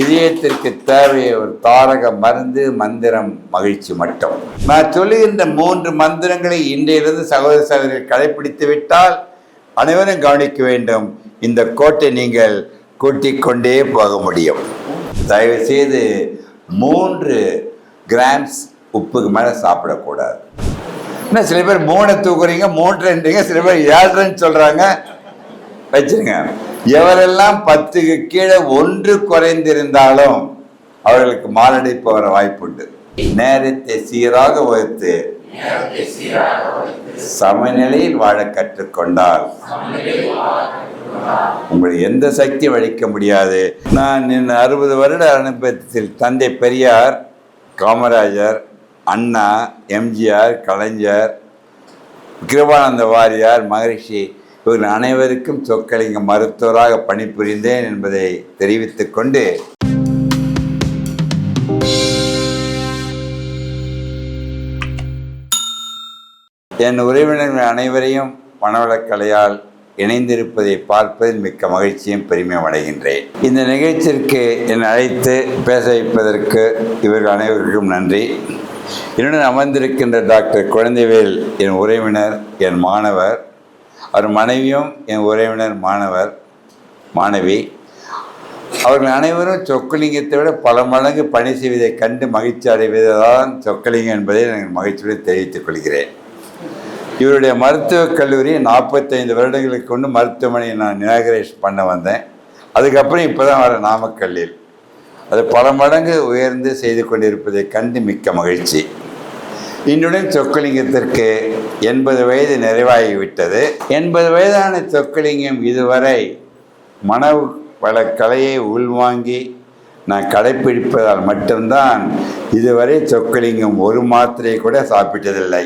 இதயத்திற்கு தேவை ஒரு தாரக மருந்து மந்திரம் மகிழ்ச்சி மட்டும். நான் சொல்லுகின்ற மூன்று மந்திரங்களை இன்றையிலிருந்து சகோதர சகோதரிகள் கடைபிடித்து விட்டால் அனைவரும் கவனிக்க வேண்டும் இந்த கோட்டை நீங்கள் கூட்டிக்கொண்டே போக முடியும். தயவு செய்து மூன்று கிராம்ஸ் உப்புக்கு மேலே சாப்பிடக்கூடாது. என்ன சில பேர் மூணை தூக்குறீங்க மூன்றுன்றீங்க சில பேர் ஏழுன்னு சொல்கிறாங்க வச்சுருங்க. எவரெல்லாம் பத்துக்கு கீழே ஒன்று குறைந்திருந்தாலும் அவர்களுக்கு மாரடைப்பு வர வாய்ப்புண்டு. நேரத்தை சீராக வகுத்து சமநிலையில் வாழ கற்றுக்கொண்டால் உங்களை எந்த சக்தி வழிக்க முடியாது. நான் என் அறுபது வருட அனுபவத்தில் தந்தை பெரியார் காமராஜர் அண்ணா எம்ஜிஆர் கலைஞர் கிருபானந்த வாரியார் மகரிஷி இவர்கள் அனைவருக்கும் சொக்கலிங்க மருத்துவராக பணிபுரிந்தேன் என்பதை தெரிவித்துக் கொண்டு என் உறவினர்கள் அனைவரையும் மனவளக்கலையால் இணைந்திருப்பதை பார்ப்பதில் மிக்க மகிழ்ச்சியும் பெருமையும் அடைகின்றேன். இந்த நிகழ்ச்சிக்கு என்னை அழைத்து பேச வைப்பதற்கு இவர்கள் அனைவருக்கும் நன்றி. என்னுடன் அமர்ந்திருக்கின்ற டாக்டர் குழந்தைவேல் என் உறவினர் என் மாணவர் அவர் மனைவியும் என் உறவினர் மாணவர் மாணவி. அவர்கள் அனைவரும் சொக்கலிங்கத்தை விட பல மடங்கு பணி செய்வதை கண்டு மகிழ்ச்சி அடைவதுதான் சொக்கலிங்கம் என்பதை நான் மகிழ்ச்சியுடன் தெரிவித்துக் கொள்கிறேன். இவருடைய மருத்துவக் கல்லூரி நாற்பத்தைந்து வருடங்களுக்கு கொண்டு மருத்துவமனையை நான் இனாகரேஷன் பண்ண வந்தேன். அதுக்கப்புறம் இப்போ தான் வர நாமக்கல்லில். அது பல மடங்கு உயர்ந்து செய்து கொண்டிருப்பதை கண்டு மிக்க மகிழ்ச்சி. இன்றுடன் சொக்கலிங்கத்திற்கு எண்பது வயது நிறைவாகிவிட்டது. எண்பது வயதான சொக்கலிங்கம் இதுவரை மன வள கலையை உள்வாங்கி நான் கடைப்பிடிப்பதால் மட்டும்தான் இதுவரை சொக்கலிங்கம் ஒரு மாத்திரையை கூட சாப்பிட்டதில்லை.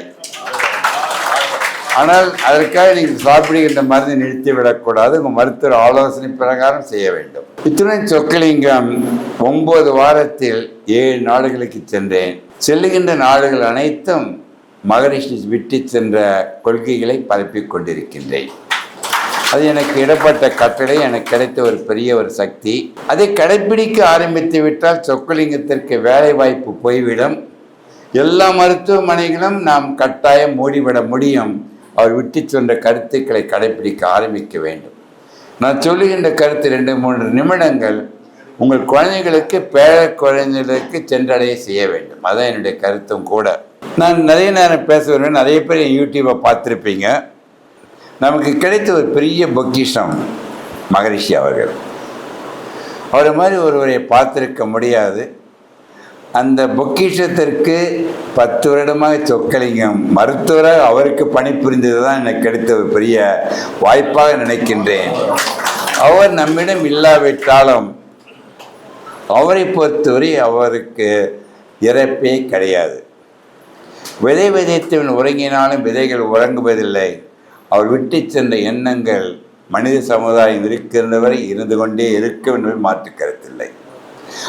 ஆனால் அதற்காக நீங்கள் சாப்பிடுகின்ற மருந்து நிறுத்திவிடக்கூடாது உங்கள் மருத்துவர் ஆலோசனை பிரகாரம் செய்ய வேண்டும். இத்துடன் சொக்கலிங்கம் ஒன்பது வாரத்தில் ஏழு நாடுகளுக்கு சென்றேன். செல்லுகின்ற நாடுகள் அனைத்தும் மகரிஷி விட்டு சென்ற கொள்கைகளை பரப்பிக் கொண்டிருக்கின்றேன். அது எனக்கு இடப்பட்ட கட்டளை எனக்கு கிடைத்த ஒரு பெரிய ஒரு சக்தி. அதை கடைப்பிடிக்க ஆரம்பித்து விட்டால் சொக்கலிங்கத்திற்கு வேலை வாய்ப்பு போய்விடும். எல்லா மருத்துவமனைகளும் நாம் கட்டாயம் மூடிவிட முடியும். அவர் விட்டு சென்ற கருத்துக்களை கடைப்பிடிக்க ஆரம்பிக்க வேண்டும். நான் சொல்லுகின்ற கருத்து ரெண்டு மூன்று நிமிடங்கள் உங்கள் குழந்தைகளுக்கு பேர குழந்தைகளுக்கு சென்றடைய செய்ய வேண்டும். அதான் என்னுடைய கருத்தும் கூட. நான் நிறைய நேரம் பேச வருவேன் நிறைய பேர் யூடியூப்பை பார்த்துருப்பீங்க. நமக்கு கிடைத்த ஒரு பெரிய பொக்கிஷம் மகரிஷி அவர்கள். அவரை மாதிரி ஒருவரை பார்த்துருக்க முடியாது. அந்த பொக்கிஷத்திற்கு பத்து வருடமாக சொக்கலிங்கம். மருத்துவராக அவருக்கு பணிபுரிந்தது தான் எனக்கு கிடைத்த ஒரு பெரிய வாய்ப்பாக நினைக்கின்றேன். அவர் நம்மிடம் இல்லாவிட்டாலும் அவரை பொறுத்தவரை அவருக்கு இறப்பே கிடையாது. விதை விதைத்தவன் உறங்கினாலும் விதைகள் உறங்குவதில்லை. அவர் விட்டு சென்ற எண்ணங்கள் மனித சமுதாயம் இருக்கின்றவரை இருந்து கொண்டே இருக்கும் என்பது மாற்று கருத்தில்லை.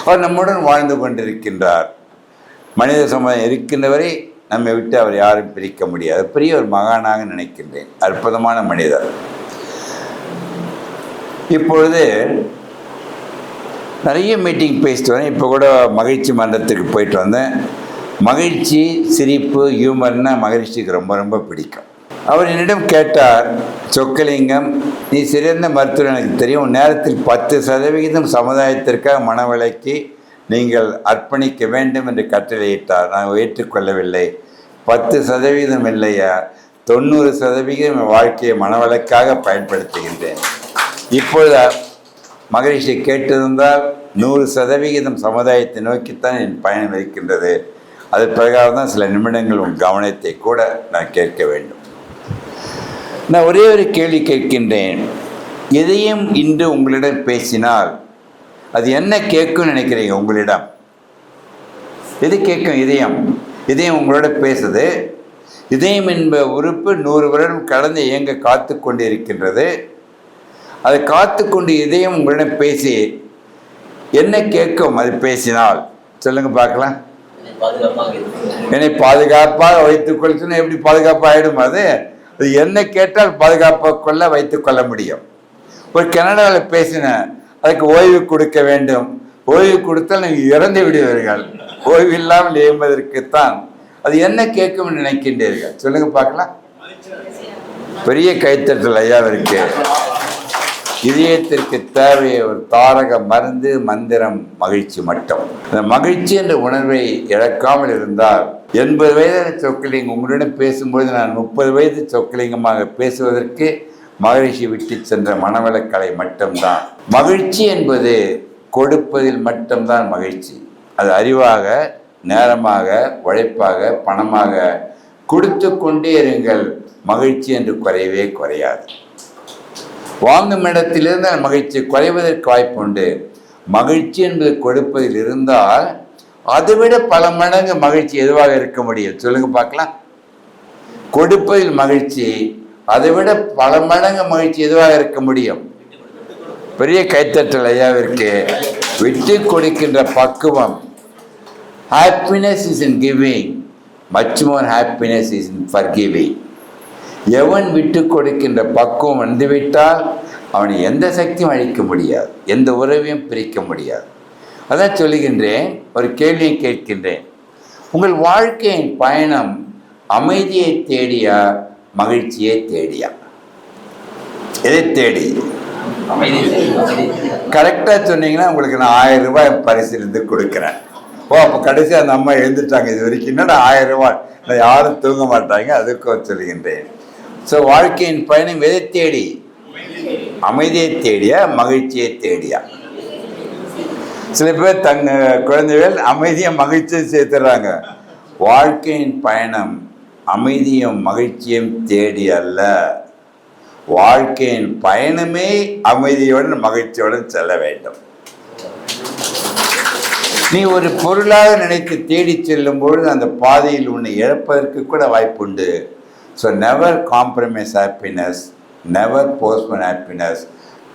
அவர் நம்முடன் வாழ்ந்து கொண்டிருக்கின்றார். மனித சமுதாயம் இருக்கின்றவரை நம்மை விட்டு அவர் யாரும் பிரிக்க முடியாது. பெரிய ஒரு மகானாக நினைக்கின்றேன். அற்புதமான மனிதர். இப்பொழுது நிறைய மீட்டிங் பேசிட்டு வரேன் இப்போ கூட மகிழ்ச்சி மன்றத்துக்கு போயிட்டு வந்தேன். மகிழ்ச்சி சிரிப்பு ஹியூமர்னா மகிழ்ச்சிக்கு ரொம்ப ரொம்ப பிடிக்கும். அவர் என்னிடம் கேட்டார் சொக்கலிங்கம் நீ சிறந்த மருத்துவர் எனக்கு தெரியும். நேரத்தில் பத்து சதவிகிதம் சமுதாயத்திற்காக மனவளக்கி நீங்கள் அர்ப்பணிக்க வேண்டும் என்று கட்டளையிட்டார். நான் ஏற்றுக்கொள்ளவில்லை. பத்து சதவீதம் இல்லையா? தொண்ணூறு சதவிகிதம் என் வாழ்க்கையை மனவளக்காக பயன்படுத்துகின்றேன். இப்பொழுது மகரிஷி கேட்டிருந்தால் நூறு சதவிகிதம் சமுதாயத்தை நோக்கித்தான் என் பயணம் இருக்கின்றது அது பிரகாரம் தான் சில நிமிடங்கள் உன் கவனத்தை கூட நான் கேட்க வேண்டும். நான் ஒரே ஒரு கேள்வி கேட்கின்றேன். எதையும் இன்று உங்களிடம் பேசினால் அது என்ன கேட்கும் நினைக்கிறீங்க உங்களிடம்? எது கேட்கும் இதயம்? இதயம் உங்களோட பேசுது. இதயம் என்ப உறுப்பு நூறு வருடம் கடந்து இயங்க காத்து கொண்டு இருக்கின்றது அதை காத்து கொண்டு இதயம் உங்களிடம் பேசி என்ன கேட்கும் அது பேசினால்? சொல்லுங்க பார்க்கலாம். என்னை பாதுகாப்பாக வைத்துக் கொள்ளுன்னு எப்படி பாதுகாப்பாக ஆயிடும் அது? அது என்ன கேட்டால் பாதுகாப்பாக கொள்ள வைத்துக் கொள்ள முடியும். ஒரு கனடாவில் பேசினேன் அதுக்கு ஓய்வு கொடுக்க வேண்டும். ஓய்வு கொடுத்தால் நீங்கள் இறந்து விடுவீர்கள். ஓய்வு இல்லாமல் இயம்பதற்குத்தான் அது என்ன கேட்கும் நினைக்கின்றீர்கள்? சொல்லுங்க பார்க்கலாம். பெரிய கைத்தட்டல் ஐயாவிற்கு இதயத்திற்கு தேவைய ஒரு தாரக மருந்து மந்திரம் மகிழ்ச்சி மட்டும். இந்த மகிழ்ச்சி என்ற உணர்வை இழக்காமல் இருந்தால் எண்பது வயதான சொக்கலிங்கம் உங்களுடன் பேசும்போது நான் முப்பது வயது சொக்கலிங்கமாக பேசுவதற்கு மகிழ்ச்சி விட்டு சென்ற மனவளக்கலை மட்டும்தான். மகிழ்ச்சி என்பது கொடுப்பதில் மட்டும்தான் மகிழ்ச்சி. அது அறிவாக நேரமாக உழைப்பாக பணமாக கொடுத்து கொண்டே இருங்கள். மகிழ்ச்சி என்று குறையவே குறையாது. வாங்கும் இடத்திலிருந்து அந்த மகிழ்ச்சி குறைவதற்கு வாய்ப்பு உண்டு. மகிழ்ச்சி என்பது கொடுப்பதில் இருந்தால் அதைவிட பல மடங்கு மகிழ்ச்சி எதுவாக இருக்க முடியும்? சொல்லுங்க பார்க்கலாம். கொடுப்பதில் மகிழ்ச்சி அதைவிட பல மடங்கு மகிழ்ச்சி எதுவாக இருக்க முடியும்? பெரிய கைத்தட்டல் ஐயாவிற்கு விட்டு கொடுக்கின்ற பக்குவம். Happiness is in giving much more happiness is in forgiving எவன் விட்டு கொடுக்கின்ற பக்குவம் வந்துவிட்டால் அவனை எந்த சக்தியும் அழிக்க முடியாது எந்த உறவையும் பிரிக்க முடியாது. அதான் சொல்லுகின்றேன் ஒரு கேள்வியை கேட்கின்றேன். உங்கள் வாழ்க்கையின் பயணம் அமைதியை தேடியா மகிழ்ச்சியை தேடியா? எதை தேடி? கரெக்டாக சொன்னீங்கன்னா உங்களுக்கு நான் ஆயிரம் ரூபாய் பரிசிலிருந்து கொடுக்குறேன். ஓ அப்போ கடைசி அந்த அம்மா எழுந்துட்டாங்க இது வரைக்கும் என்னடா ஆயிரம் ரூபாய்? நான் யாரும் தூங்க மாட்டாங்க அதுக்கு சொல்லுகின்றேன். ஸோ வாழ்க்கையின் பயணம் எதை தேடி? அமைதியை தேடியா மகிழ்ச்சியை தேடியா? சில பேர் தங்க குழந்தைகள் அமைதியை மகிழ்ச்சியை சேர்த்துறாங்க. வாழ்க்கையின் பயணம் அமைதியும் மகிழ்ச்சியும் தேடி அல்ல. வாழ்க்கையின் பயணமே அமைதியுடன் மகிழ்ச்சியுடன் செல்ல வேண்டும். நீ ஒரு பொருளாக நினைத்து தேடி செல்லும் பொழுது அந்த பாதையில் உன்னை இழப்பதற்கு கூட வாய்ப்புண்டு. So never compromise happiness never postpone happiness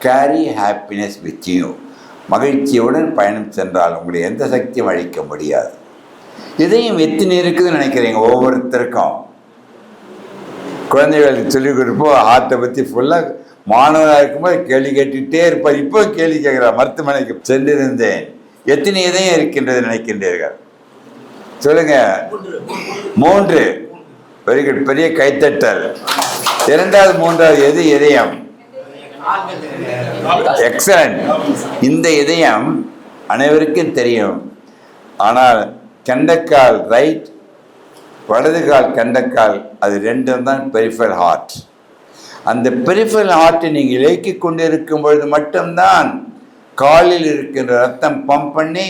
carry happiness with you மகிழ்ச்சியுடன் பயணம் சென்றால் உங்களை எந்த சக்தியும் அழிக்க முடியாது. இதையும் எத்தனை இருக்குதுன்னு நினைக்கிறீங்க? ஒவ்வொருத்தருக்கும். குழந்தைகளுக்கு சொல்லிக் கொடுப்போம் ஆர்ட்டை பற்றி ஃபுல்லாக மாணவராக இருக்கும்போது கேள்வி கேட்டுகிட்டே இருப்பார். இப்போ கேள்வி கேட்குறார். மருத்துவமனைக்கு சென்றிருந்தேன். எத்தனை இதயம் இருக்கின்றது நினைக்கின்றீர்கள்? சொல்லுங்க. மூன்று. வெரி குட் பெரிய கைத்தட்டல். இரண்டாவது மூன்றாவது எது? இதயம். எக்ஸலன்ட் இந்த இதயம் அனைவருக்கும் தெரியும். ஆனால் கெண்டக்கால் ரைட் வலது கால் கெண்டக்கால் அது ரெண்டும் தான் பெரிஃபல் ஹார்ட் அந்த பெரிஃபல் ஹார்ட்டை நீங்கள் இயக்கி கொண்டிருக்கும் பொழுது மட்டும்தான் காலில் இருக்கின்ற ரத்தம் பம்ப் பண்ணி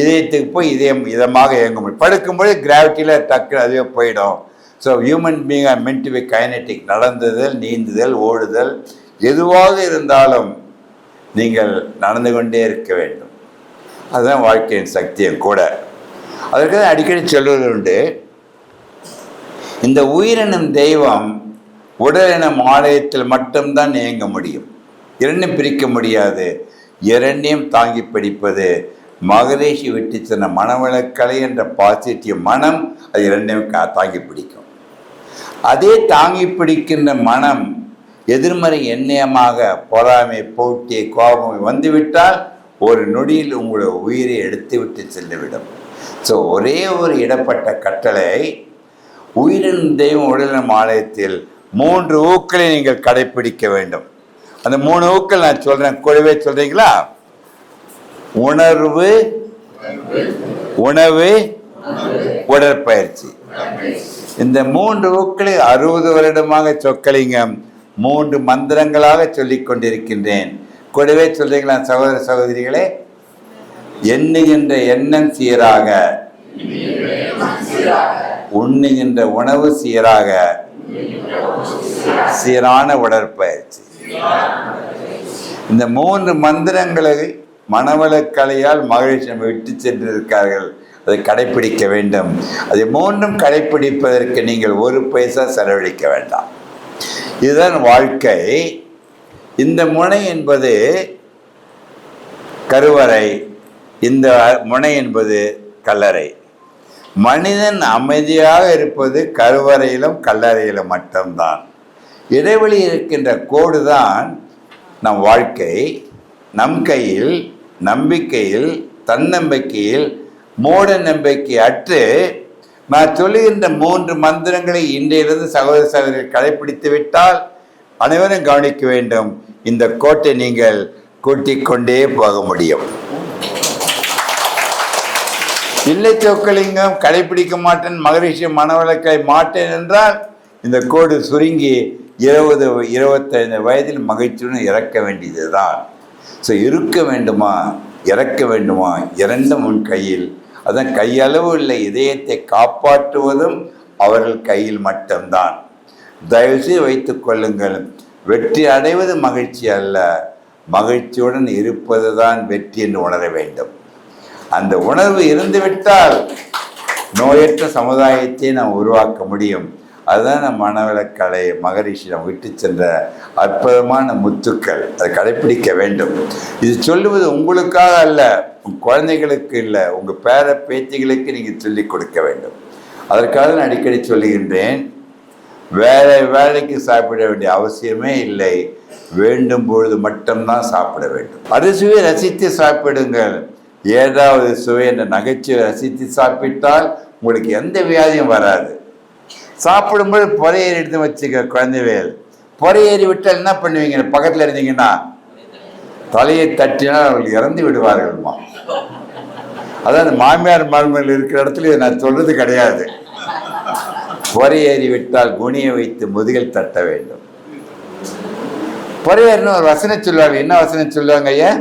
இதயத்துக்கு போய் இதயம் இதமாக இயங்க முடியும் படுக்கும்போது கிராவிட்டியில் டக்கு அதுவே போயிடும். So human being I meant be kinetic நடந்துதல் நீந்துதல் ஓடுதல். எதுவாக இருந்தாலும் நீங்கள் நடந்து கொண்டே இருக்க வேண்டும். அதுதான் வாழ்க்கையின் சக்தியும் கூட. அதற்கு தான் அடிக்கடி சொல்வது உண்டு. இந்த உயிரினம் தெய்வம் உடலினம் ஆலயத்தில் மட்டும்தான் இயங்க முடியும். இரண்டும் பிரிக்க முடியாது. இரண்டையும் தாங்கி பிடிப்பது மகரேஷி விட்டு மனவளக்கலை என்ற பாசிட்டிவ் மனம் அது இரண்டையும் கா- தாங்கி பிடிக்கும். அதே தாங்கி பிடிக்கின்ற மனம் எதிர்மறை எண்ணயமாக பொறாமை போட்டி கோபம் வந்துவிட்டால் ஒரு நொடியில் உங்களுடைய உயிரை எடுத்துவிட்டு சென்றுவிடும். ஸோ ஒரே ஒரு இடப்பட்ட கட்டளை உயிரின் தெய்வம் உடலின் ஆலயத்தில் மூன்று ஊக்களை நீங்கள் கடைப்பிடிக்க வேண்டும். அந்த மூணு ஊக்கள் நான் சொல்றேன். கூடவே சொல்றீங்களா? உணர்வு உணவு உடற்பயிற்சி. இந்த மூன்று ஊக்களை அறுபது வருடமாக சொக்கலிங்கம் மூன்று மந்திரங்களாக சொல்லிக் கொண்டிருக்கின்றேன். கூடவே சொல்றீங்களா சகோதர சகோதரிகளே? எண்ணுகின்ற எண்ணம் சீராக. உண்ணுகின்ற உணவு சீராக. சீரான உடற்பயிற்சி. இந்த மூன்று மந்திரங்களை மனவளக்கலையால் மகிழ்ச்சி விட்டு சென்றிருக்கார்கள் அதை கடைப்பிடிக்க வேண்டும். அதை மூன்றும் கடைப்பிடிப்பதற்கு நீங்கள் ஒரு பைசா செலவழிக்க வேண்டாம். இதுதான் வாழ்க்கை. இந்த முனை என்பது கருவறை இந்த முனை என்பது கல்லறை. மனிதன் அமைதியாக இருப்பது கருவறையிலும் கல்லறையிலும் மட்டும்தான். இடைவெளி இருக்கின்ற கோடு தான் நம் வாழ்க்கை. நம் கையில் நம்பிக்கையில் தன்னம்பிக்கையில் மூட நம்பிக்கை அற்று நான் சொல்லுகின்ற மூன்று மந்திரங்களை இன்றையிலிருந்து சகோதர சகோதரர்கள் கடைபிடித்து விட்டால் அனைவரும் கவனிக்க வேண்டும். இந்த கோட்டை நீங்கள் கூட்டிக் கொண்டே போக முடியும். இல்லை சொக்கலிங்கம் கடைபிடிக்க மாட்டேன் மகரிஷி மனவளக்கை மாட்டேன் என்றால் இந்த கோடு சுருங்கி இருபது இருபத்தைந்து வயதில் மகிழ்ச்சியுடன் இறக்க வேண்டியதுதான். ஸோ இருக்க வேண்டுமா? இறக்க வேண்டுமா? இரண்டும் உன் கையில். அதான் கையளவு உள்ள இதயத்தை காப்பாற்றுவதும் அவர்கள் கையில் மட்டும்தான். தயவுசெய்து வைத்துக் கொள்ளுங்கள் வெற்றி அடைவது மகிழ்ச்சி அல்ல மகிழ்ச்சியுடன் இருப்பது தான் வெற்றி என்று உணர வேண்டும். அந்த உணர்வு இருந்துவிட்டால் நோயற்ற சமுதாயத்தை நாம் உருவாக்க முடியும். அதுதான் நம் மனவளக்கலை மகரிஷி நம் விட்டு சென்ற அற்புதமான முத்துக்கள். அதை கடைப்பிடிக்க வேண்டும். இது சொல்லுவது உங்களுக்காக அல்ல உங்க குழந்தைகளுக்கு இல்லை உங்கள் பேர பேத்திகளுக்கு நீங்கள் சொல்லிக் கொடுக்க வேண்டும். அதற்காக நான் அடிக்கடி சொல்லுகின்றேன் வேலை வேலைக்கு சாப்பிட வேண்டிய அவசியமே இல்லை. வேண்டும் பொழுது மட்டும்தான் சாப்பிட வேண்டும். அறுசுவை ரசித்து சாப்பிடுங்கள். ஏதாவது சுவை என்ற நகைச்சுவை ரசித்து சாப்பிட்டால் உங்களுக்கு எந்த வியாதியும் வராது. சாப்பிடும்போது புறையேறி எடுத்து வச்சுக்க குழந்தைகள் புறையேறி விட்டால் என்ன பண்ணுவீங்க? பக்கத்தில் இருந்தீங்கன்னா தலையை தட்டினால் அவர்கள் இறந்து விடுவார்கள்மா. அதான் மாமியார் மருமகள் இருக்கிற இடத்துல நான் சொல்றது கிடையாது. பொறையேறி விட்டால் குனியை வைத்து முதுகில் தட்ட வேண்டும். பொறையேறின ஒரு வசனம் சொல்லுவாங்க. என்ன வசனம் சொல்லுவாங்க ஐயா?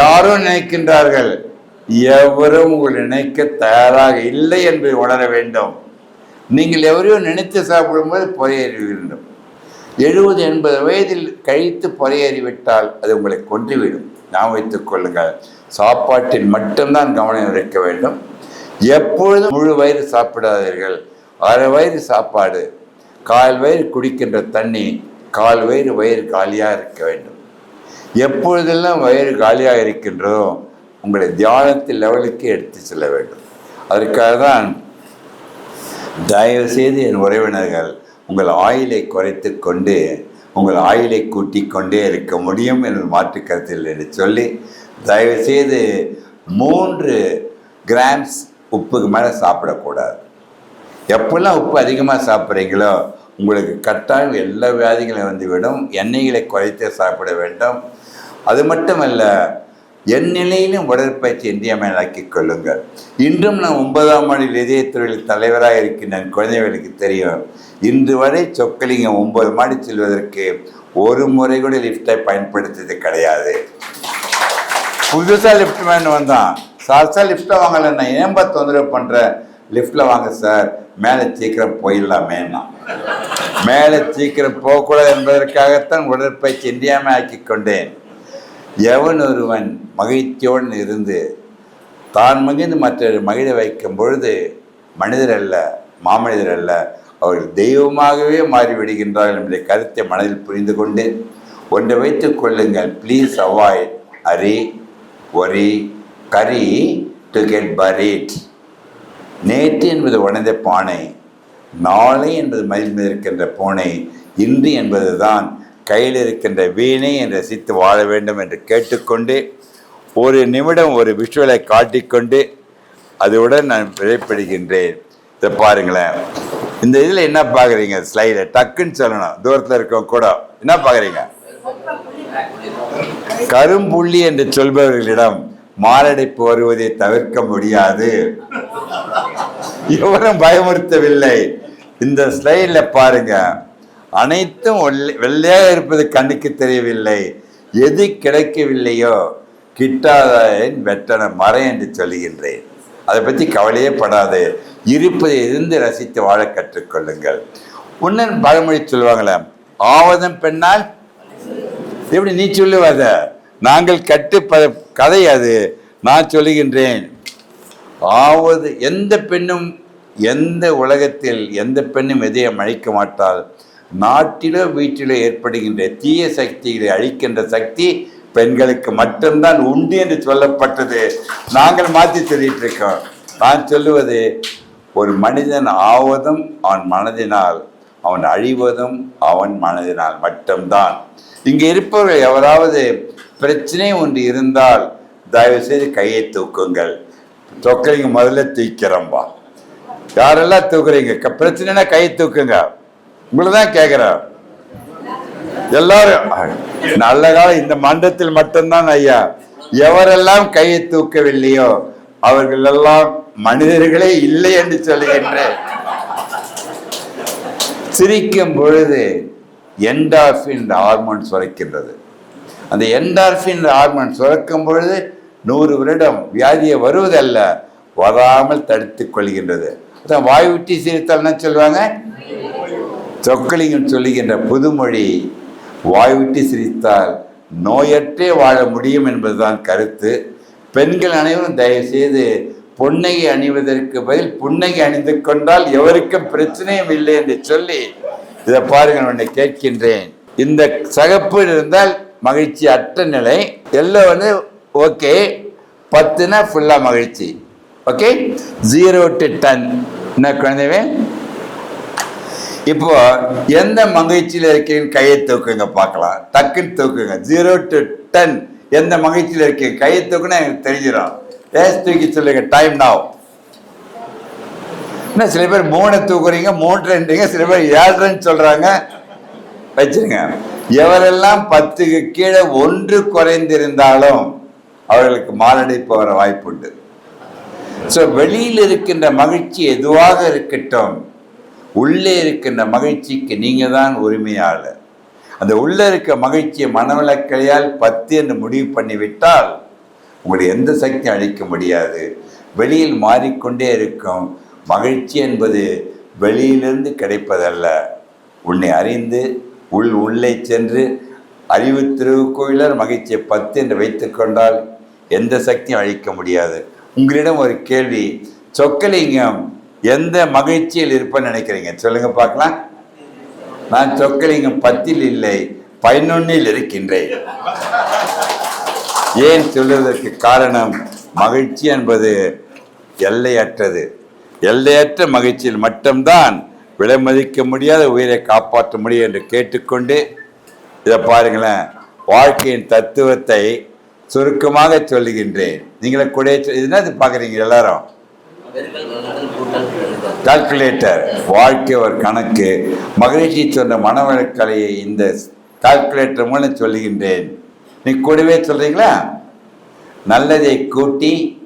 யாரும் நினைக்கின்றார்கள் எவரும் உங்கள் நினைக்க தயாராக இல்லை என்று உணர வேண்டும். நீங்கள் எவரையோ நினைத்து சாப்பிடும்போது பொறையேறி வேண்டும் எழுபது எண்பது வயதில் கழித்து பொறையேறிவிட்டால் அது உங்களை கொன்றுவிடும். நாம் வைத்துக் கொள்ளுங்கள். சாப்பாட்டில் மட்டும்தான் கவனம் இருக்க வேண்டும். எப்பொழுதும் முழு வயிறு சாப்பிடாதீர்கள். அரை வயிறு சாப்பாடு கால் வயிறு குடிக்கின்ற தண்ணி கால் வயிறு வயிறு காலியாக இருக்க வேண்டும். எப்பொழுதெல்லாம் வயிறு காலியாக இருக்கின்றதோ உங்களை தியானத்தில் லெவலுக்கு எடுத்து செல்ல வேண்டும். அதற்காக தான் தயவு செய்து என் உறவினர்கள் உங்கள் ஆயிலை குறைத்து கொண்டு உங்கள் ஆயிலை கூட்டிக் கொண்டே இருக்க முடியும் என்று மாற்று கருத்தில் என்று சொல்லி தயவுசெய்து மூன்று கிராம்ஸ் உப்புக்கு மேலே சாப்பிடக்கூடாது. எப்பெல்லாம் உப்பு அதிகமாக சாப்பிட்றீங்களோ உங்களுக்கு கட்டாயம் எல்லா வியாதிகளும் வந்துவிடும். எண்ணெய்களை குறைத்து சாப்பிட வேண்டும். அது மட்டுமல்ல என் நிலையிலும் உடற்பயிற்சி இன்றியமையாக்கிக் கொள்ளுங்கள். இன்றும் நான் ஒன்பதாம் ஆண்டில் இதயத்துறையில் தலைவராக இருக்கின்றேன் குழந்தைகளுக்கு தெரியும். இன்று வரை சொக்கலிங்கம் ஒன்பது மாடி செல்வதற்கு ஒரு முறை கூட லிஃப்டை பயன்படுத்தியது கிடையாது. புதுசாக லிஃப்ட் மேன் வந்தான். சார் சார் லிஃப்ட்டை வாங்கலை நான் ஏன்பா தொந்தரவு பண்ணுற லிஃப்ட்டில் வாங்க சார் மேலே சீக்கிரம் போயிடலாமேன்னா. மேலே சீக்கிரம் போகக்கூடாது என்பதற்காகத்தான் உடற்பயிற்சி இன்றியாமல் ஆக்கி கொண்டேன். எவன் ஒருவன் மகிழ்ச்சியோடு இருந்து தான் மகிழ்ந்து மற்ற மகிழ வைக்கும் பொழுது மனிதர் அல்ல மாமனிதர் அல்ல அவர்கள் தெய்வமாகவே மாறிவிடுகின்றார்கள் என்ற கருத்தை மனதில் புரிந்து கொண்டு ஒன்றை வைத்துக் கொள்ளுங்கள். Please avoid hurry worry curry to get buried நேற்று என்பது உடைந்த பானை நாளை என்பது மயில் இருக்கின்ற பூனை இன்று என்பதுதான் கையில் இருக்கின்ற வீணை என்று ரசித்து வாழ வேண்டும் என்று கேட்டுக்கொண்டு ஒரு நிமிடம் ஒரு விஷுவலை காட்டிக்கொண்டு அதோடு நான் விடைப்படுகின்றேன் இதை பாருங்களேன். இந்த இதில் என்ன பார்க்குறீங்க? ஸ்லைடை டக்குன்னு சொல்லணும். தூரத்தில் இருக்கவங்க கூட. என்ன பார்க்குறீங்க? கரும்புள்ளி என்று சொல்பவர்களிடம் மாரடைப்பு வருவதை தவிர்க்க முடியாது. எவரும் பயமுறுத்தவில்லை. இந்த ஸ்லைடில் பாருங்க. அனைத்தும் வெள்ளை- வெள்ளையாக இருப்பது கண்ணுக்கு தெரியவில்லை. எது கிடைக்கவில்லையோ கிட்டாதன் வெட்டன மரம் என்று சொல்லுகின்றேன் அதை பற்றி கவலையே படாது. இருப்பதை இருந்து ரசித்து வாழ கற்றுக்கொள்ளுங்கள். உன்னன் பழமொழி சொல்லுவாங்களே ஆவதம் பெண்ணால் எப்படி நீ சொல்லுவாத? நாங்கள் கட்டு ப- கதை அது. நான் சொல்லுகின்றேன். ஆவது எந்த பெண்ணும் எந்த உலகத்தில் எந்த பெண்ணும் எதையும் அழிக்க மாட்டாள்? நாட்டிலோ வீட்டிலோ ஏற்படுகின்ற தீய சக்திகளை அழிக்கின்ற சக்தி பெண்களுக்கு மட்டும்தான் உண்டு என்று சொல்லப்பட்டது. நாங்கள் மாற்றி சொல்லிட்டு இருக்கோம். நான் சொல்லுவது ஒரு மனிதன் ஆவதும் அவன் மனதினால் அவன் அழிவதும் அவன் மனதினால் மட்டும்தான். இங்கே இருப்பவர்கள் எவராவது பிரச்சனை ஒன்று இருந்தால் தயவு செய்து கையை தூக்குங்கள். சொக்கலிங்க முதல்ல தூக்கிறம்பா யாரெல்லாம் தூக்குறீங்க? பிரச்சனைனா கையை தூக்குங்க. உங்களை தான் கேட்குறேன் எல்லாரும் நல்ல காலம். இந்த மண்டத்தில் மட்டும்தான் ஐயா. எவரெல்லாம் கையை தூக்கவில்லையோ அவர்கள் எல்லாம் மனிதர்களே இல்லை என்று சொல்லுகின்றேன். சிரிக்கும் பொழுது என்டார்பின் ஹார்மோன் சுரக்கின்றது. அந்த என்டார்பின் ஹார்மோன் சுரக்கும் பொழுது நூறு வருடம் வியாதியை வருவதல்ல வராமல் தடுத்துக் கொள்கின்றது. அதான் வாய் விட்டு சிரித்தால் என்ன சொல்லுவாங்க? சொக்கலிங்கம் சொல்லுகின்ற புதுமொழி வாய் விட்டு சிரித்தால் நோயற்றே வாழ முடியும் என்பதுதான் கருத்து. பெண்கள் அனைவரும் தயவு செய்து புன்னகை அணிவதற்கு பதில் புன்னகை அணிந்து கொண்டால் எவருக்கும் பிரச்சனையும் இல்லை என்று சொல்லி இதை பாருங்கள் உன்னை கேட்கின்றேன். இந்த சகப்பு இருந்தால் மகிழ்ச்சி அற்ற நிலை. எல்லாம் வந்து ஓகே பத்துனா ஃபுல்லாக மகிழ்ச்சி. ஓகே ஜீரோ டு டன் என்ன குழந்தைவே? இப்போ எந்த மகிழ்ச்சியில் இருக்கீங்கன்னு கையை தூக்குங்க பார்க்கலாம். டக்குன்னு தூக்குங்க. ஜீரோ டு டென் எந்த மகிழ்ச்சியில் இருக்கீங்க? கையை தூக்குன்னு எனக்கு தெரிஞ்சிடும் ஏஸ் தூக்கி சொல்லுங்க? டைம் நாவும் என்ன சில பேர் மூணை தூக்குறீங்க மூன்றுன்றீங்க சில பேர் ஏழ்றன்னு சொல்றாங்க. வச்சிருங்க. எவரெல்லாம் பத்துக்கு கீழே ஒன்று குறைந்திருந்தாலும் அவர்களுக்கு மாரடைப்பு வர வாய்ப்புண்டு. ஸோ வெளியில் இருக்கின்ற மகிழ்ச்சி எதுவாக இருக்கட்டும் உள்ளே இருக்கின்ற மகிழ்ச்சிக்கு நீங்கள் தான் உரிமையாளர். அந்த உள்ளே இருக்க மகிழ்ச்சியை மனவளக்கலையால் பத்து என்று முடிவு பண்ணிவிட்டால் உங்களை எந்த சக்தியும் அழிக்க முடியாது. வெளியில் மாறிக்கொண்டே இருக்கும். மகிழ்ச்சி என்பது வெளியிலிருந்து கிடைப்பதல்ல. உன்னை அறிந்து உள் உள்ளே சென்று அறிவு திருவுக்கோயிலர் மகிழ்ச்சியை பத்து என்று வைத்துக்கொண்டால் எந்த சக்தியும் அழிக்க முடியாது. உங்களிடம் ஒரு கேள்வி சொக்கலிங்கம் எந்த மகிழ்ச்சியில் இருப்பேன்னு நினைக்கிறீங்க? சொல்லுங்க பார்க்கலாம். நான் சொக்கலிங்கம் பத்தில் இல்லை பதினொன்னில் இருக்கின்றேன். ஏன் சொல்வதற்கு காரணம் மகிழ்ச்சி என்பது எல்லையற்றது. எல்லையற்ற மகிழ்ச்சியில் மட்டும்தான் விலை மதிக்க முடியாத உயிரை காப்பாற்ற முடியும் என்று கேட்டுக்கொண்டு இதை பாருங்களேன் வாழ்க்கையின் தத்துவத்தை சுருக்கமாக சொல்லுகின்றேன். நீங்களே கூட சொ- இது என்னது பார்க்குறீங்க எல்லாரும்? கால்குலேட்டர் வாழ்க்கை ஒரு கணக்கு. மகிழ்ச்சி சொன்ன மனவளக்கலையை இந்த கால்குலேட்டர் மூலம் சொல்லுகின்றேன். நீ கூடவே சொல்றீங்களா? நல்லதை கூட்டி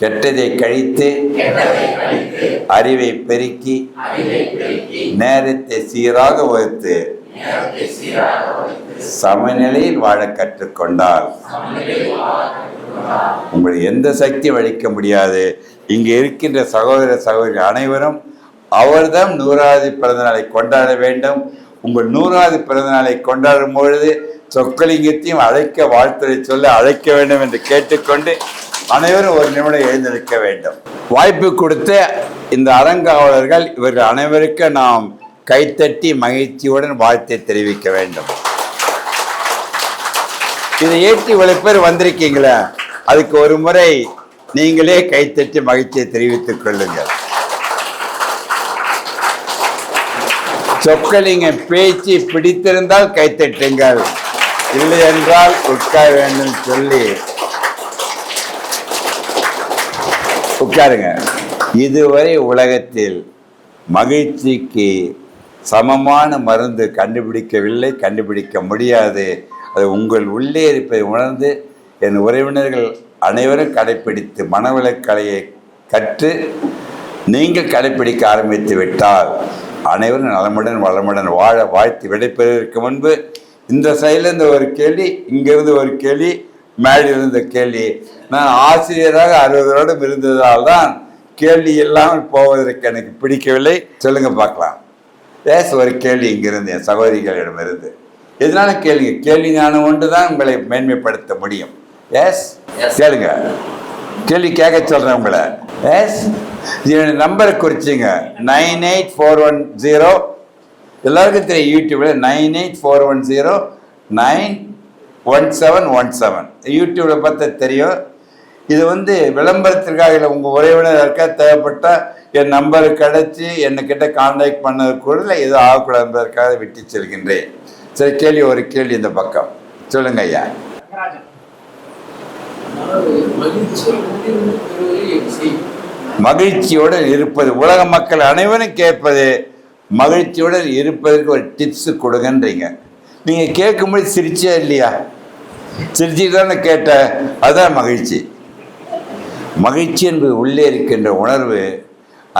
கெட்டதை கழித்து அறிவை பெருக்கி நேரத்தை சீராக வகுத்து சமநிலையில் வாழ கற்றுக்கொண்டால் உங்களை எந்த சக்தியும் வழிக்க முடியாது. இங்கே இருக்கின்ற சகோதர சகோதரி அனைவரும் அவர்தான் நூறாவது பிறந்த நாளை கொண்டாட வேண்டும். உங்கள் நூறாவது பிறந்த நாளை கொண்டாடும் பொழுது சொக்கலிங்கத்தையும் அழைக்க வாழ்த்துறை சொல்ல அழைக்க வேண்டும் என்று கேட்டுக்கொண்டு அனைவரும் ஒரு நிமிடம் எழுந்திருக்க வேண்டும். வாய்ப்பு கொடுத்த இந்த அறங்காவலர்கள் இவர்கள் அனைவருக்கும் நாம் கைத்தட்டி மகிழ்ச்சியுடன் வாழ்த்தை தெரிவிக்க வேண்டும். இதை ஏற்றி இவ்வளவு பேர் வந்திருக்கீங்களே அதுக்கு ஒரு முறை நீங்களே கைத்தட்டி மகிழ்ச்சியை தெரிவித்துக் கொள்ளுங்கள். சொற்களிங்க பேச்சு பிடித்திருந்தால் கைத்தட்டுங்கள் இல்லை என்றால் உட்கார வேண்டும் சொல்லி உட்காருங்க. இதுவரை உலகத்தில் மகிழ்ச்சிக்கு சமமான மருந்து கண்டுபிடிக்கவில்லை கண்டுபிடிக்க முடியாது. அது உங்கள் உள்ளே இருப்பதை உணர்ந்து என் உறவினர்கள் அனைவரும் கடைப்பிடித்து மனவளக்கலையை கற்று நீங்கள் கடைப்பிடிக்க ஆரம்பித்து விட்டால் அனைவரும் நலமுடன் வளமுடன் வாழ வாழ்த்து விடைபெறுவதற்கு முன்பு இந்த சைடில் இருந்து ஒரு கேள்வி இங்கிருந்து ஒரு கேள்வி மேலே இருந்த கேள்வி. நான் ஆசிரியராக அறுபது வருடம் இருந்ததால் தான் கேள்வி இல்லாமல் போவதற்கு எனக்கு பிடிக்கவில்லை. சொல்லுங்க பார்க்கலாம். ஏஸ் ஒரு கேள்வி இங்கிருந்து என் சகோதரிகளிடமிருந்து. எதனால கேளுங்க கேள்வி ஞானம் ஒன்று தான் உங்களை மேன்மைப்படுத்த முடியும். எஸ். கேளுங்க. கேள்வி கேட்க சொல்றேன் உங்களை. எஸ் என்னோட நம்பரை குறிச்சிங்க. Nine eight four one zero. எல்லாருக்கும் தெரியும் யூடியூப்ல nine eight four one zero nine one seven one seven யூடியூப்ல பார்த்தா தெரியும். இது வந்து விளம்பரத்திற்காக இல்லை உங்கள் உறவினர் தேவைப்பட்டால் என் நம்பர் கிடச்சி என்னக்கிட்ட கான்டாக்ட் பண்ணது இல்லை எதுவும் ஆகக்கூடாது என்பதற்காக விட்டு செல்கின்றேன். சரி கேள்வி ஒரு கேள்வி இந்த பக்கம். சொல்லுங்க ஐயா. மகிழ்ச்சியுடன் இருப்பது. உலக மக்கள் அனைவரும் கேட்பது மகிழ்ச்சியுடன் இருப்பதற்கு ஒரு டிப்ஸ் கொடுங்கன்றீங்க. நீங்கள் கேட்கும்போது சிரிச்சே இல்லையா? சிரிச்சுட்டு தானே கேட்ட அதுதான் மகிழ்ச்சி. மகிழ்ச்சி என்பது உள்ளே இருக்கின்ற உணர்வு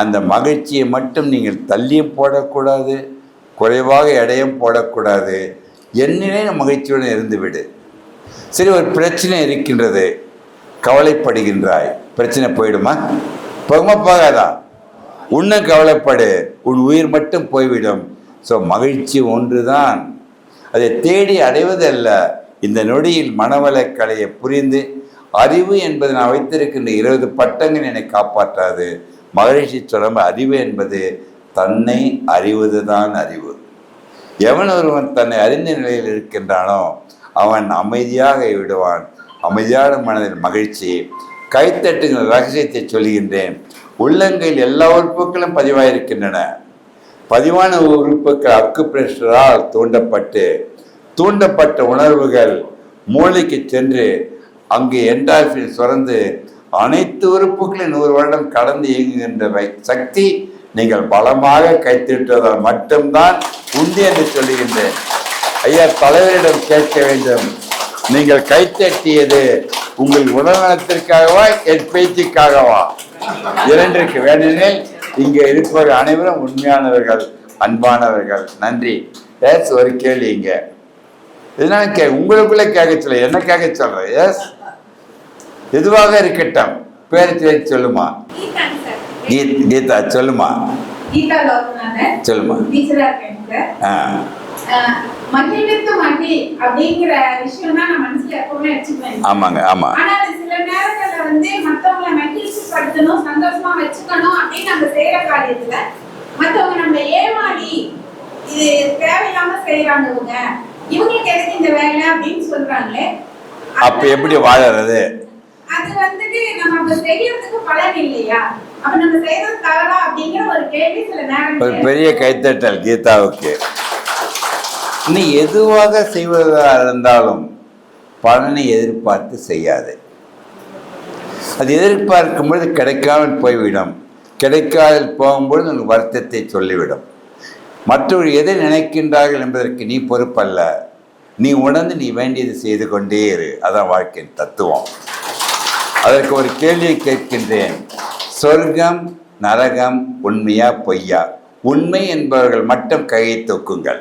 அந்த மகிழ்ச்சியை மட்டும் நீங்கள் தள்ளியும் போடக்கூடாது குறைவாக எடையும் போடக்கூடாது. என்னிலே மகிழ்ச்சியுடன் இருந்துவிடு. சரி ஒரு பிரச்சனை இருக்கின்றது. கவலைப்படுகின்றாய். பிரச்சனை போயிடுமா? போகுமா? போகாதா? உன்னும் கவலைப்படு. உன் உயிர் மட்டும் போய்விடும். ஸோ மகிழ்ச்சி ஒன்று தான் அதை தேடி அடைவதல்ல. இந்த நொடியில் மனவளக்கலையை புரிந்து அறிவு என்பது நான் வைத்திருக்கின்ற இருபது பட்டங்கள் என்னை காப்பாற்றாது. மகிழ்ச்சி சொல்லும் அறிவு என்பது தன்னை அறிவதுதான் அறிவு. எவன் ஒருவன் தன்னை அறிந்த நிலையில் இருக்கின்றானோ அவன் அமைதியாக விடுவான். அமைதியான மனதில் மகிழ்ச்சி. கைத்தட்டுங்கள் ரகசியத்தை சொல்கின்றேன். உள்ளங்கையில் எல்லா உறுப்புகளும் பதிவாயிருக்கின்றன. பதிவான உறுப்புகள் அக்கு பிரஷரால் தூண்டப்பட்டு தூண்டப்பட்ட உணர்வுகள் மூளைக்கு சென்று அங்கு என்டால்பின் சுரந்து அனைத்து உறுப்புகளின் நூறு வருடம் கடந்து இயங்குகின்றவை. சக்தி நீங்கள் பலமாக கைத்திட்டதால் மட்டும்தான் உண்டு என்று சொல்லுகின்றேன். ஐயா தலைவரிடம் கேட்க வேண்டும். நீங்கள் கைத்தட்டியது உங்கள் உடல்நலத்திற்காகவா என் பேச்சுக்காகவா? இரண்டிற்கு வேண்டுமெனில் இங்கே இருப்பவர்கள் அனைவரும் உண்மையானவர்கள் அன்பானவர்கள். நன்றி. ஒரு கேள்வி இங்கே. இதனால கே உங்களுக்குள்ள கேட்க சொல்ல என்ன கேட்க சொல்றேன் எஸ் எதுவாக இருக்கட்டும் பேர் சொல்லி சொல்லுமா. கீத் சொல்லுமா? சொல்லுமா ஆ. மகிழ்வித்து மகி அப்படிங்கிற விஷயம் தான் நான் மனசுல எப்பவுமே வச்சுக்குவேன். ஆமாங்க ஆமா. ஆனா அது சில நேரங்கள்ல வந்து மத்தவங்கள மகிழ்ச்சி படுத்தணும் சந்தோஷமா வச்சுக்கணும் அப்படின்னு நம்ம செய்யற காரியத்துல மத்தவங்க நம்ம ஏமாளி இது தேவையில்லாம செய்யறாங்க இவங்க. இவங்களுக்கு எதுக்கு இந்த வேலை அப்படின்னு சொல்றாங்களே? அப்ப எப்படி வாழறது? அது வந்துட்டு நம்ம அப்ப செய்யறதுக்கு பலன் இல்லையா? அப்ப நம்ம செய்யறது தவறா அப்படிங்கிற ஒரு கேள்வி சில ஒரு நேரம் பெரிய கைத்தட்டல் கீதாவுக்கு. நீ எதுவாக செய்வதாக இருந்தாலும் பலனை எதிர்பார்த்து செய்யாது. அது எதிர்பார்க்கும் பொழுது கிடைக்காமல் போய்விடும். கிடைக்காமல் போகும்பொழுது உனக்கு வருத்தத்தை சொல்லிவிடும். மற்றவர்கள் எதை நினைக்கின்றார்கள் என்பதற்கு நீ பொறுப்பல்ல. நீ உணர்ந்து நீ வேண்டியது செய்து கொண்டே இரு. அதான் வாழ்க்கையின் தத்துவம். அதற்கு ஒரு கேள்வியை கேட்கின்றேன். சொர்க்கம் நரகம் உண்மையா பொய்யா? உண்மை என்பவர்கள் மட்டும் கையை தூக்குங்கள்.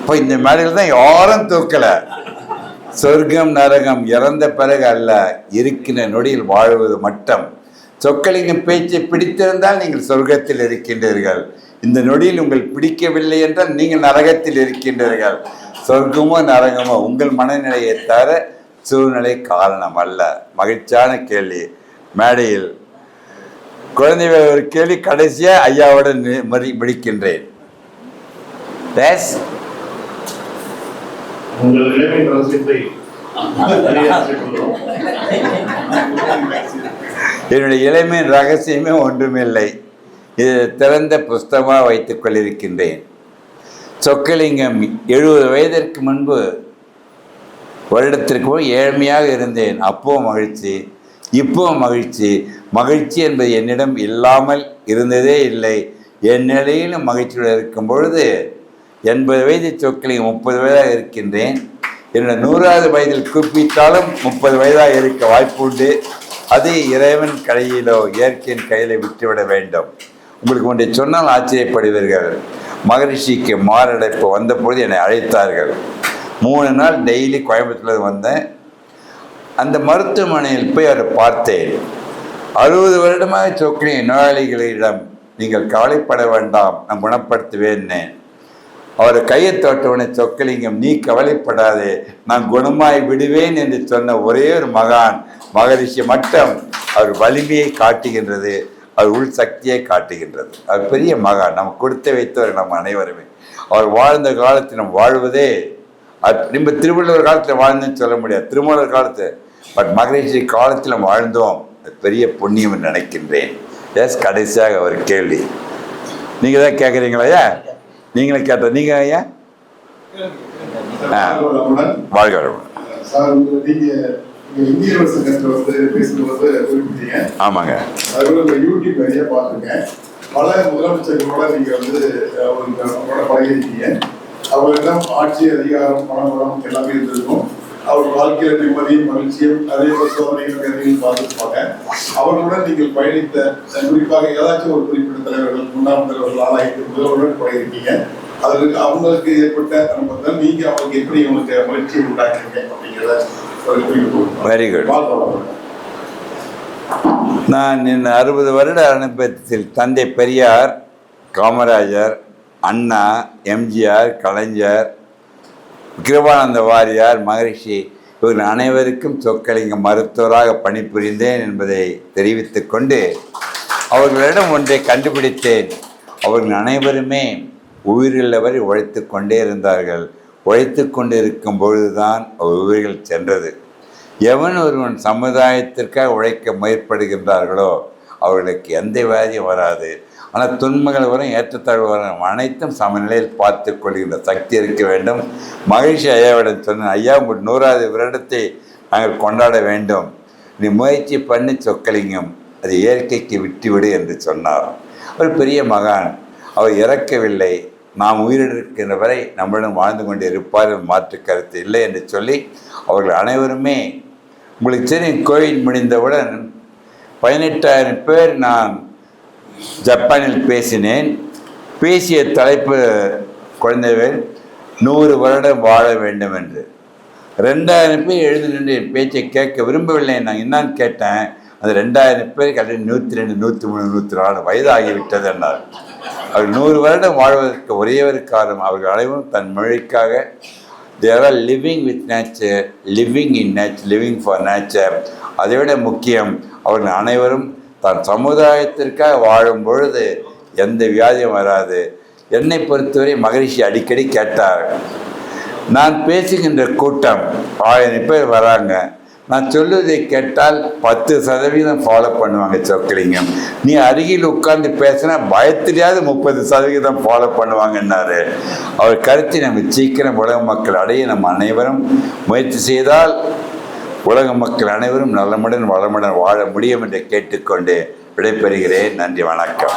இப்போ இந்த மேடையில் தான் யாரும் தூக்கல. சொர்க்கம் நரகம் இறந்த பிறகு அல்ல இருக்கின்ற நொடியில் வாழ்வது மட்டும். சொக்கலிங்கம் பேச்சை பிடித்திருந்தால் நீங்கள் சொர்க்கத்தில் இருக்கின்றீர்கள். இந்த நொடியில் உங்கள் பிடிக்கவில்லை என்றால் நீங்கள் நரகத்தில் இருக்கின்றீர்கள். சொர்க்கமோ நரகமோ உங்கள் மனநிலையை தவிர சூழ்நிலை காரணம் அல்ல. மகிழ்ச்சியான கேள்வி. மேடையில் குழந்தை வேலை ஒரு கேள்வி கடைசியா ஐயாவோட மறி முடிக்கின்றேன். என்னுடைய இளமையின் ரகசியமே ஒன்றுமில்லை. இது திறந்த புஸ்தமாக வைத்துக் கொண்டிருக்கின்றேன் சொக்கலிங்கம் எழுபது வயதிற்கு முன்பு வருடத்திற்கு முன் ஏழ்மையாக இருந்தேன். அப்போ மகிழ்ச்சி இப்போ மகிழ்ச்சி. மகிழ்ச்சி என்பது என்னிடம் இல்லாமல் இருந்ததே இல்லை. என் நிலையிலும் மகிழ்ச்சியுடன் இருக்கும் பொழுது எண்பது வயது சொக்கலிங்கம் முப்பது வயதாக இருக்கின்றேன். என்னோட நூறாவது வயதில் குறிப்பிட்டாலும் முப்பது வயதாக இருக்க வாய்ப்பு உண்டு அது இறைவன் கையிலோ இயற்கையின் கையில விட்டுவிட வேண்டும். உங்களுக்கு ஒன்றை சொன்னால் ஆச்சரியப்படுவீர்கள். மகரிஷிக்கு மாரடைப்பு வந்தபோது என்னை அழைத்தார்கள். மூணு நாள் டெய்லி கோயம்புத்தூர்ல வந்தேன். அந்த மருத்துவமனையில் போய் அவரை பார்த்தேன். அறுபது வருடமாக சொக்கலி நோயாளிகளிடம் நீங்கள் கவலைப்பட வேண்டாம் நான் குணப்படுத்துவேன்னே அவர் கையை தோட்டவனை சொக்கலிங்கம் நீ கவலைப்படாதே நான் குணமாய் விடுவேன் என்று சொன்ன ஒரே ஒரு மகான் மகரிஷி மட்டும் அவர் வலிமையை காட்டுகின்றது. அவர் உள் சக்தியை காட்டுகின்றது. அவர் பெரிய மகான் நம்ம கொடுத்து வைத்தவர் நம்ம அனைவருமே. அவர் வாழ்ந்த காலத்தில் நம்ம வாழ்வதே அது நம்ம திருவள்ளுவர் காலத்தில் வாழ்ந்தேன்னு சொல்ல முடியாது. திருமூலர் காலத்து பட் மகரிஷி காலத்தில் நம்ம வாழ்ந்தோம். அது பெரிய புண்ணியம் நினைக்கின்றேன். எஸ் கடைசியாக ஒரு கேள்வி. நீங்கள் தான் கேட்குறீங்களா ஐயா? நீங்களும் கேட்ட நீங்கள் ஐயா. வாழ்க வளமுடன். சார் உங்க- வந்து பேசும்போது குறிப்பிட்டீங்க ஆமாங்க. அதுபோல இந்த யூடியூப் நிறைய பார்த்துருக்கேன். பல முதலமைச்சர்களோட நீங்க வந்து ஒரு அவங்களோட பழகிருக்கீங்க. அவர்களிடம் ஆட்சி அதிகாரம் பணம் பணபலம் எல்லாமே இருந்திருக்கும். அவர் வாழ்க்கையில நிம்மதியும் மகிழ்ச்சியும் நிறைய போல சோதனையும் பார்த்துருப்பாங்க. அவர்களுடன் நீங்கள் பயணித்த குறிப்பாக ஏதாச்சும் ஒரு குறிப்பிட்ட தலைவர்கள் முன்னாள் தலைவர்கள் ஆளாயிட்டு முதல்வருடன் பழகிருக்கீங்க. அதற்கு அவங்களுக்கு ஏற்பட்ட அனுபவத்தை நீங்க அவங்களுக்கு எப்படி உங்களுக்கு மகிழ்ச்சியை உண்டாக்குறீங்க அப்படிங்கிறத வெரி குட் நான் இந்த அறுபது வருட அனுபவத்தில் தந்தை பெரியார் காமராஜர் அண்ணா எம்ஜிஆர் கலைஞர் கிருபானந்த வாரியார் மகரிஷி இவர்கள் அனைவருக்கும் சொக்கலிங்க மருத்துவராக பணிபுரிந்தேன் என்பதை தெரிவித்துக் கொண்டு அவர்களிடம் ஒன்றை கண்டுபிடித்தேன். அவர்கள் அனைவருமே உயிருள்ளவரை உழைத்து கொண்டே இருந்தார்கள். உழைத்து கொண்டிருக்கும் பொழுதுதான் அவர் சென்றது. எவன் ஒருவன் சமுதாயத்திற்காக உழைக்க முயற்படுகின்றார்களோ அவர்களுக்கு எந்த வியாதியும் வராது. ஆனால் துன்பங்கள் வரும் ஏற்றத்தாழ்வு வரும். அனைத்தும் சமநிலையில் பார்த்து கொள்கின்ற சக்தி இருக்க வேண்டும். மகிழ்ச்சி ஐயாவிடம் சொன்னேன் ஐயா உங்கள் நூறாவது வருடத்தை நாங்கள் கொண்டாட வேண்டும். நீ முயற்சி பண்ணி சொக்கலிங்கம் அது இயற்கைக்கு விட்டுவிடு என்று சொன்னார். ஒரு பெரிய மகான். அவர் இறக்கவில்லை. நாம் உயிரிழக்கின்ற வரை நம்மளுடன் வாழ்ந்து கொண்டு இருப்பார் மாற்று கருத்து இல்லை என்று சொல்லி அவர்கள் அனைவருமே உங்களுக்கு தெரியும் கோவில் முடிந்தவுடன் பதினெட்டாயிரம் பேர் நான் ஜப்பானில் பேசினேன். பேசிய தலைப்பு குழந்தைகள் நூறு வருடம் வாழ வேண்டும் என்று. ரெண்டாயிரம் பேர் எழுந்து நின்று என் பேச்சை கேட்க விரும்பவில்லை நான் என்னன்னு கேட்டேன். அந்த ரெண்டாயிரம் பேர் கடையில் நூற்றி ரெண்டு நூற்றி மூணு நூற்றி நாலு வயதாகிவிட்டது என்றார். அவர் நூறு வருடம் வாழ்வதற்கு ஒரே ஒரு காரணம் அவர்கள் அனைவரும் தன் மொழிக்காக they are living with nature living in nature living for nature அதை விட முக்கியம் அவர்கள் அனைவரும் தன் சமுதாயத்திற்காக வாழும் பொழுது எந்த வியாதியும் வராது. என்னை பொறுத்தவரை மகரிஷி அடிக்கடி கேட்டார் நான் பேசுகின்ற கூட்டம் ஆயிரம் பேர் வராங்க நான் சொல்லுவதை கேட்டால் பத்து சதவீதம் ஃபாலோ பண்ணுவாங்க சொக்கலிங்கம். நீ அருகில் உட்கார்ந்து பேசினா பயத்திலேயாவது முப்பது சதவீதம் ஃபாலோ பண்ணுவாங்கன்னாரு. அவர் கருத்தை நம்ம சீக்கிரம் உலக மக்கள் அடைய நம்ம அனைவரும் முயற்சி செய்தால் உலக மக்கள் அனைவரும் நலமுடன் வளமுடன் வாழ முடியும் என்று கேட்டுக்கொண்டு விடைபெறுகிறேன். நன்றி வணக்கம்.